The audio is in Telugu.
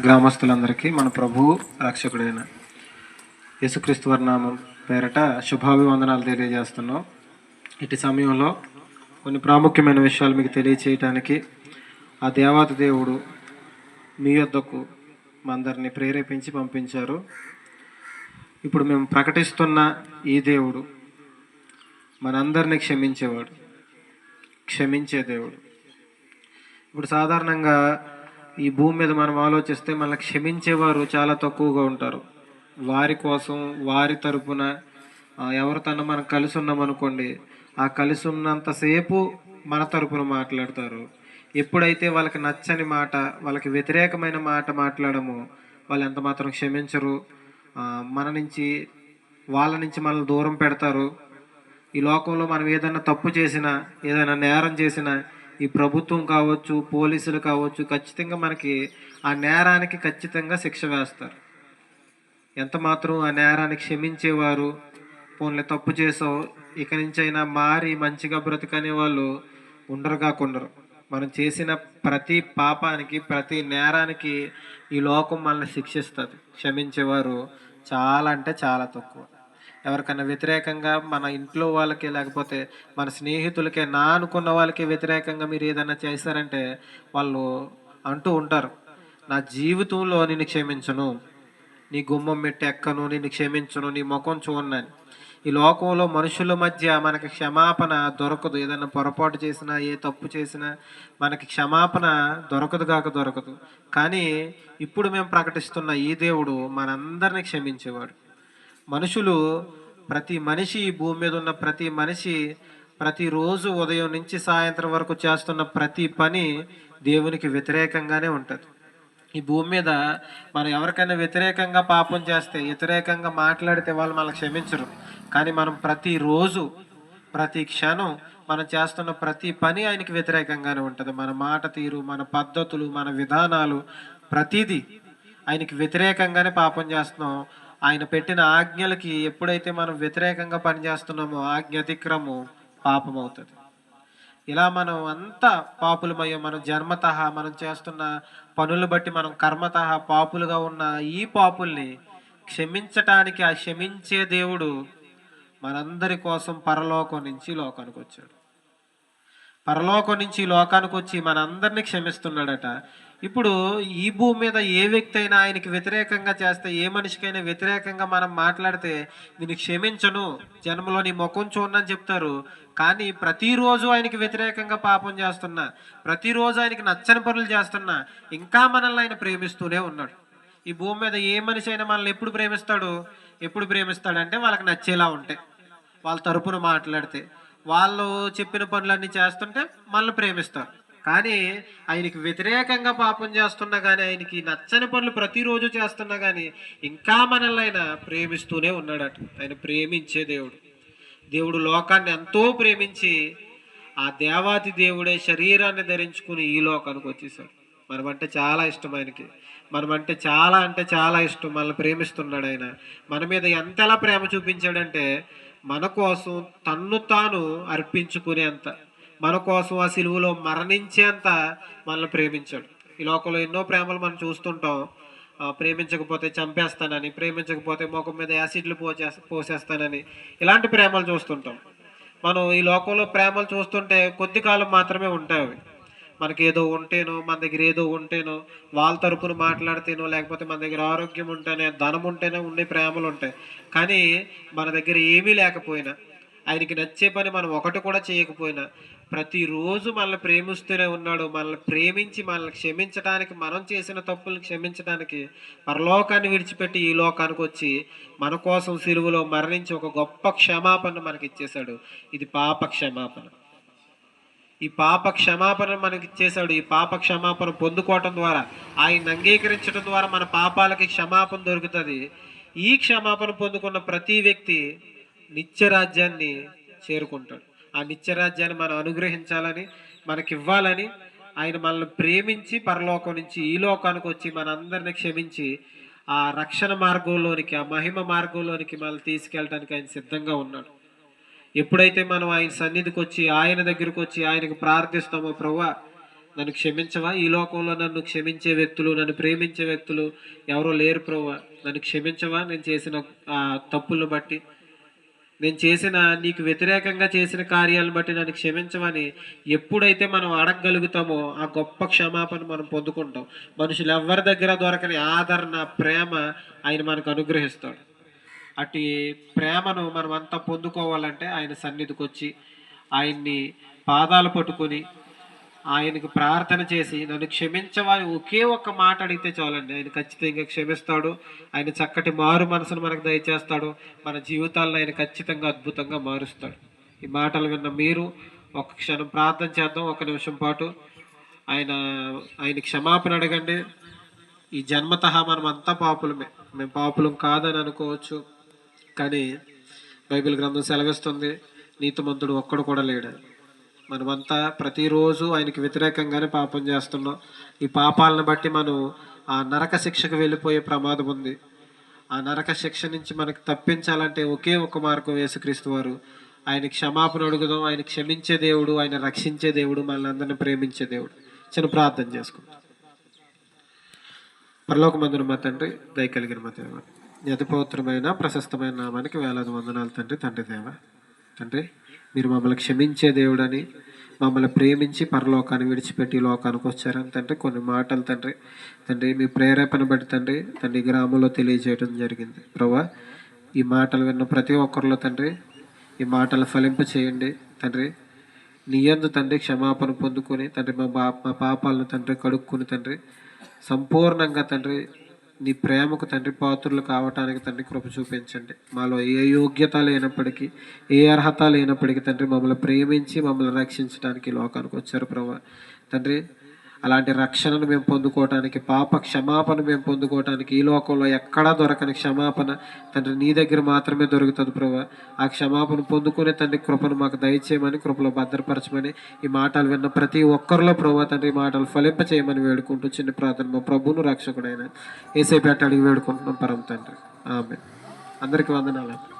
గ్రామస్తులందరికీ మన ప్రభు రక్షకుడైన యేసుక్రీస్తు వారి నామం పేరట శుభాభివందనాలు తెలియజేస్తున్నాం. ఇటు సమయంలో కొన్ని ప్రాముఖ్యమైన విషయాలు మీకు తెలియచేయటానికి ఆ దేవత దేవుడు మీ యొద్దకు మందరిని ప్రేరేపించి పంపించారు. ఇప్పుడు మేము ప్రకటిస్తున్న ఈ దేవుడు మనందరినీ క్షమించేవాడు క్షమించే దేవుడు. ఇప్పుడు సాధారణంగా ఈ భూమి మీద మనం ఆలోచిస్తే మనల్ని క్షమించేవారు చాలా తక్కువగా ఉంటారు. వారి కోసం వారి తరపున ఆ, ఎవరితోనో మనం కలిసి ఉన్నామనుకోండి ఆ కలిసి ఉన్నంతసేపు మన తరపున మాట్లాడతారు. ఎప్పుడైతే వాళ్ళకి నచ్చని మాట వాళ్ళకి వ్యతిరేకమైన మాట మాట్లాడము వాళ్ళు ఎంత మాత్రం క్షమించరు. మన నుంచి వాళ్ళ నుంచి మనల్ని దూరం పెడతారు. ఈ లోకంలో మనం ఏదైనా తప్పు చేసినా ఏదైనా నేరం చేసినా ఈ ప్రభుత్వం కావచ్చు పోలీసులు కావచ్చు ఖచ్చితంగా మనకి ఆ నేరానికి ఖచ్చితంగా శిక్ష వేస్తారు. ఎంత మాత్రం ఆ నేరాన్ని క్షమించేవారు పోన్లే తప్పు చేసావు ఇక నుంచైనా మారి మంచిగా బ్రతకనే వాళ్ళు ఉండరు కాకుండరు. మనం చేసిన ప్రతి పాపానికి ప్రతి నేరానికి ఈ లోకం మనల్ని శిక్షిస్తుంది. క్షమించేవారు చాలా అంటే చాలా తక్కువ. ఎవరికైనా వ్యతిరేకంగా మన ఇంట్లో వాళ్ళకి లేకపోతే మన స్నేహితులకే నా అనుకున్న వాళ్ళకి వ్యతిరేకంగా మీరు ఏదైనా చేశారంటే వాళ్ళు అంటూ ఉంటారు నా జీవితంలో నేను క్షమించను నీ గుమ్మం మెట్టి ఎక్కను నేను క్షమించను నీ ముఖం చూడనని ఈ లోకంలో మనుషుల మధ్య మనకి క్షమాపణ దొరకదు. ఏదైనా పొరపాటు చేసినా ఏ తప్పు చేసినా మనకి క్షమాపణ దొరకదు కాక దొరకదు. కానీ ఇప్పుడు మేము ప్రకటిస్తున్న ఈ దేవుడు మనందరినీ క్షమించేవాడు. మనుషులు ప్రతి మనిషి ఈ భూమి మీద ఉన్న ప్రతి మనిషి ప్రతిరోజు ఉదయం నుంచి సాయంత్రం వరకు చేస్తున్న ప్రతి పని దేవునికి వ్యతిరేకంగానే ఉంటుంది. ఈ భూమి మీద మనం ఎవరికైనా వ్యతిరేకంగా పాపం చేస్తే వ్యతిరేకంగా మాట్లాడితే వాళ్ళు మనల్ని క్షమించరు. కానీ మనం ప్రతిరోజు ప్రతి క్షణం మనం చేస్తున్న ప్రతి పని ఆయనకి వ్యతిరేకంగానే ఉంటుంది. మన మాట తీరు మన పద్ధతులు మన విధానాలు ప్రతిదీ ఆయనకి వ్యతిరేకంగానే పాపం చేస్తున్నాం. ఆయన పెట్టిన ఆజ్ఞలకి ఎప్పుడైతే మనం వ్యతిరేకంగా పనిచేస్తున్నామో ఆజ్ఞతిక్రమం పాపం అవుతుంది ఇలా మనం అంతా పాపులమయ్యో మనం జన్మత మనం చేస్తున్న పనులు బట్టి మనం కర్మత పాపులుగా ఉన్న ఈ పాపుల్ని క్షమించటానికి ఆ క్షమించే దేవుడు మనందరి కోసం పరలోకం నుంచి ఈ లోకానికి వచ్చాడు. పరలోకం నుంచి ఈ లోకానికి వచ్చి మనందరినీ క్షమిస్తున్నాడట. ఇప్పుడు ఈ భూమి మీద ఏ వ్యక్తి అయినా ఆయనకి వ్యతిరేకంగా చేస్తే ఏ మనిషికైనా వ్యతిరేకంగా మనం మాట్లాడితే నేను క్షమించను జన్మలో నీ ముఖం చూడనని చెప్తారు. కానీ ప్రతిరోజు ఆయనకి వ్యతిరేకంగా పాపం చేస్తున్నా ప్రతిరోజు ఆయనకి నచ్చని పనులు చేస్తున్నా ఇంకా మనల్ని ఆయన ప్రేమిస్తూనే ఉన్నాడు. ఈ భూమి మీద ఏ మనిషి అయినా మనల్ని ఎప్పుడు ప్రేమిస్తాడు? ఎప్పుడు ప్రేమిస్తాడంటే వాళ్ళకి నచ్చేలా ఉంటాయి వాళ్ళ తరపున మాట్లాడితే. వాళ్ళు చెప్పిన పనులన్నీ చేస్తుంటే మనల్ని ప్రేమిస్తారు. కానీ ఆయనకి వ్యతిరేకంగా పాపం చేస్తున్నా కానీ ఆయనకి నచ్చని పనులు ప్రతిరోజు చేస్తున్నా కానీ ఇంకా మనల్ని ఆయన ప్రేమిస్తూనే ఉన్నాడట. ఆయన ప్రేమించే దేవుడు. దేవుడు లోకాన్ని ఎంతో ప్రేమించి ఆ దేవాతి దేవుడే శరీరాన్ని ధరించుకుని ఈ లోకానికి వచ్చేసాడు మనమంటే చాలా ఇష్టం ఆయనకి. మనమంటే చాలా అంటే చాలా ఇష్టం మనల్ని ప్రేమిస్తున్నాడు ఆయన. మన మీద ఎంతలా ప్రేమ చూపించాడంటే మన కోసం తన్ను తాను అర్పించుకునేంత మన కోసం ఆ సిలువలో మరణించేంత మనల్ని ప్రేమించాడు. ఈ లోకంలో ఎన్నో ప్రేమలు మనం చూస్తుంటాం. ప్రేమించకపోతే చంపేస్తానని ప్రేమించకపోతే ముఖం మీద యాసిడ్లు పోచే పోసేస్తానని ఇలాంటి ప్రేమలు చూస్తుంటాం. మనం ఈ లోకంలో ప్రేమలు చూస్తుంటే కొద్ది కాలం మాత్రమే ఉంటాయి అవి. మనకి ఏదో ఉంటేనో మన దగ్గర ఏదో ఉంటేనో వాళ్ళ తరపున మాట్లాడితేనో లేకపోతే మన దగ్గర ఆరోగ్యం ఉంటేనే ధనం ఉంటేనే ఉండే ప్రేమలు ఉంటాయి. కానీ మన దగ్గర ఏమీ లేకపోయినా ఆయనకి నచ్చే పని మనం ఒకటి కూడా చేయకపోయినా ప్రతిరోజు మనల్ని ప్రేమిస్తూనే ఉన్నాడు మనల్ని ప్రేమించి మనల్ని క్షమించడానికి మనం చేసిన తప్పులు క్షమించడానికి పరలోకాన్ని విడిచిపెట్టి ఈ లోకానికి వచ్చి మన కోసం సిలువలో మరణించి ఒక గొప్ప క్షమాపణ మనకి ఇచ్చేశాడు ఇది పాప క్షమాపణ. ఈ పాప క్షమాపణ మనకి ఇచ్చేశాడు ఈ పాప క్షమాపణ పొందుకోవటం ద్వారా ఆయన అంగీకరించడం ద్వారా మన పాపాలకి క్షమాపణ దొరుకుతుంది. ఈ క్షమాపణ పొందుకున్న ప్రతి వ్యక్తి నిత్యరాజ్యాన్ని చేరుకుంటాడు. ఆ నిత్యరాజ్యాన్ని మనం అనుగ్రహించాలని మనకివ్వాలని ఆయన మనల్ని ప్రేమించి పరలోకం నుంచి ఈ లోకానికి వచ్చి మనందరిని క్షమించి ఆ రక్షణ మార్గంలోనికి ఆ మహిమ మార్గంలోనికి మనల్ని తీసుకెళ్ళడానికి ఆయన సిద్ధంగా ఉన్నాడు. ఎప్పుడైతే మనం ఆయన సన్నిధికి వచ్చి ఆయన దగ్గరికి వచ్చి ఆయనకు ప్రార్థిస్తామో ప్రవ్వా నన్ను క్షమించవా? ఈ లోకంలో నన్ను క్షమించే వ్యక్తులు నన్ను ప్రేమించే వ్యక్తులు ఎవరో లేరు ప్రవ్వా. నన్ను క్షమించవా? నేను చేసిన ఆ తప్పులను బట్టి నేను చేసిన నీకు వ్యతిరేకంగా చేసిన కార్యాలను బట్టి నన్ను క్షమించమని ఎప్పుడైతే మనం అడగగలుగుతామో ఆ గొప్ప క్షమాపణ మనం పొందుకుంటాం. మనుషులు ఎవరి దగ్గర దొరకని ఆదరణ ప్రేమ ఆయన మనకు అనుగ్రహిస్తాడు. అటు ప్రేమను మనం అంతా పొందుకోవాలంటే ఆయన సన్నిధికి వచ్చి ఆయన్ని పాదాలు పట్టుకొని ఆయనకు ప్రార్థన చేసి నన్ను క్షమించవని ఒకే ఒక్క మాట అడిగితే చాలండి. ఆయన ఖచ్చితంగా క్షమిస్తాడు. ఆయన చక్కటి మారు మనసును మనకు దయచేస్తాడు. మన జీవితాలను ఆయన ఖచ్చితంగా అద్భుతంగా మారుస్తాడు. ఈ మాటలు విన్న మీరు ఒక క్షణం ప్రార్థన చేద్దాం. ఒక నిమిషం పాటు ఆయన ఆయన క్షమాపణ అడగండి. ఈ జన్మత మనం అంతా పాపులమే. మేము పాపులం కాదని అనుకోవచ్చు. కానీ బైబిల్ గ్రంథం సెలవిస్తుంది. నీతిమంతుడు ఒక్కడు కూడా లేడు. మనమంతా ప్రతిరోజు ఆయనకి వ్యతిరేకంగానే పాపం చేస్తున్నాం. ఈ పాపాలను బట్టి మనం ఆ నరక శిక్షకు వెళ్ళిపోయే ప్రమాదం ఉంది. ఆ నరక శిక్ష నుంచి మనకు తప్పించాలంటే ఒకే ఒక మార్గం యేసుక్రీస్తు వారు. ఆయన క్షమాపణ అడుగుదాం ఆయన క్షమించే దేవుడు ఆయన రక్షించే దేవుడు మనల్ని అందరిని ప్రేమించే దేవుడు. చిన్న ప్రార్థన చేసుకుంటాం పరలోక మందున మా తండ్రి దయకలిగిన మా దేవ యథపవిత్రమైన ప్రశస్తమైన నామానికి వేలాది వందనాలు తండ్రి తండ్రి దేవ తండ్రి. మీరు మమ్మల్ని క్షమించే దేవుడని మమ్మల్ని ప్రేమించి పరలోకాన్ని విడిచిపెట్టి లోకానికి వచ్చారని తండ్రి కొన్ని మాటలు తండ్రి. తండ్రి మీ ప్రేరేపణ బట్టి తండ్రి తండ్రి గ్రామంలో తెలియజేయడం జరిగింది. ప్రభా ఈ మాటలు విన్న ప్రతి ఒక్కరిలో తండ్రి ఈ మాటలు ఫలింప చేయండి. తండ్రి నీయందు తండ్రి క్షమాపణ పొందుకొని తండ్రి మా బా మా పాపాలను తండ్రి కడుక్కుని తండ్రి సంపూర్ణంగా తండ్రి నీ ప్రేమకు తండ్రి పాత్రలు కావటానికి తండ్రి కృప చూపించండి. మాలో ఏ యోగ్యత లేనప్పటికీ ఏ అర్హత లేనప్పటికీ తండ్రి మమ్మల్ని ప్రేమించి మమ్మల్ని రక్షించడానికి లోకానికి వచ్చారు ప్రభా. తండ్రి అలాంటి రక్షణను మేము పొందుకోవటానికి పాప క్షమాపణ మేము పొందుకోవటానికి ఈ లోకంలో ఎక్కడా దొరకని క్షమాపణ తండ్రి నీ దగ్గర మాత్రమే దొరుకుతుంది ప్రభా. ఆ క్షమాపణ పొందుకునే తండ్రి కృపను మాకు దయచేయమని కృపలో భద్రపరచమని ఈ మాటలు విన్న ప్రతి ఒక్కరిలో ప్రభా తండ్రి ఈ మాటలు ఫలింప చేయమని వేడుకుంటూ చిన్న ప్రార్థన మా ప్రభును రక్షకుడైన ఏసేపేట అడిగి వేడుకుంటున్నాం పరం తండ్రి. ఆమె అందరికీ వందనాలు.